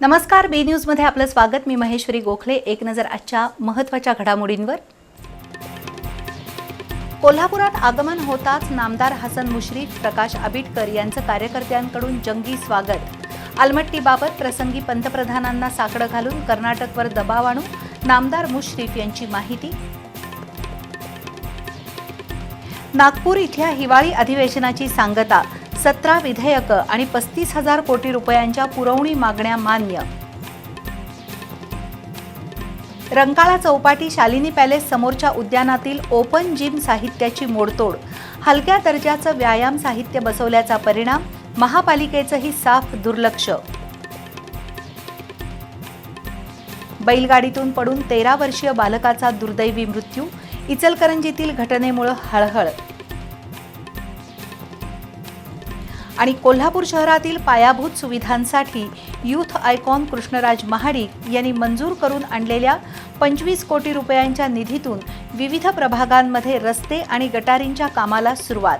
नमस्कार बी न्यूजमध्ये आपलं स्वागत. मी महेश्वरी गोखले. एक नजर आजच्या महत्त्वाच्या घडामोडींवर. कोल्हापुरात आगमन होताच नामदार हसन मुश्रीफ प्रकाश आबिटकर यांचं कार्यकर्त्यांकडून जंगी स्वागत. आलमट्टीबाबत प्रसंगी पंतप्रधानांना साकडं घालून कर्नाटकवर दबाव आणू नामदार मुश्रीफ यांची माहिती. नागपूर इथल्या हिवाळी अधिवेशनाची सांगता. सतरा विधेयकं आणि पस्तीस हजार कोटी रुपयांच्या पुरवणी मागण्या मान्य. रंकाळा चौपाटी शालिनी पॅलेस समोरच्या उद्यानातील ओपन जिम साहित्याची मोडतोड. हलक्या दर्जाचं व्यायाम साहित्य बसवल्याचा परिणाम महापालिकेचंही साफ दुर्लक्ष. बैलगाडीतून पडून तेरा वर्षीय बालकाचा दुर्दैवी मृत्यू इचलकरंजीतील घटनेमुळे हळहळ. आणि कोल्हापूर शहरातील पायाभूत सुविधांसाठी युथ आयकॉन कृष्णराज महाडिक यांनी मंजूर करून आणलेल्या पंचवीस कोटी रुपयांच्या निधीतून विविध प्रभागांमध्ये रस्ते आणि गटारींच्या कामाला सुरुवात.